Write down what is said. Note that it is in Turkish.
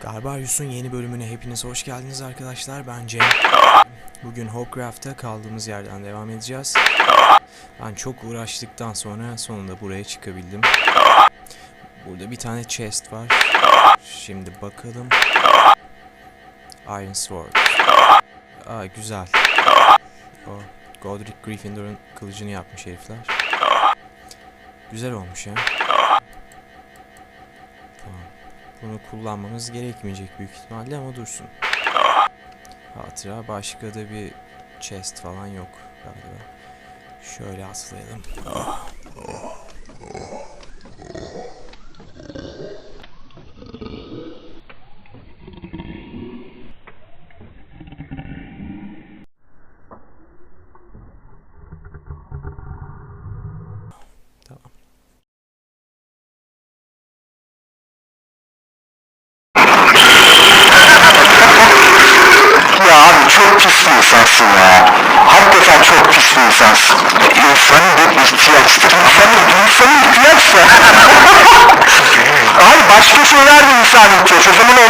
Garbarius'un yeni bölümüne hepiniz hoş geldiniz arkadaşlar. Ben Cem. Bugün Hawcraft'ta kaldığımız yerden devam edeceğiz. Ben çok uğraştıktan sonra sonunda buraya çıkabildim. Burada bir tane chest var. Şimdi bakalım. Iron Sword. Aa güzel. O Godric Gryffindor'un kılıcını yapmış herifler. Güzel olmuş ya. Bunu kullanmamız gerekmeyecek büyük ihtimalle ama dursun. Hatıra başka da bir chest falan yok galiba. Şöyle atlayalım. Tamam. Ya abi çok pis bir insansın ya. Hakikaten çok pis bir insansın. İnsan bir ihtiyaçtır. İnsanın, insanın ihtiyaçsa. Hayır başka şeyler de insan ihtiyaç. O zaman onları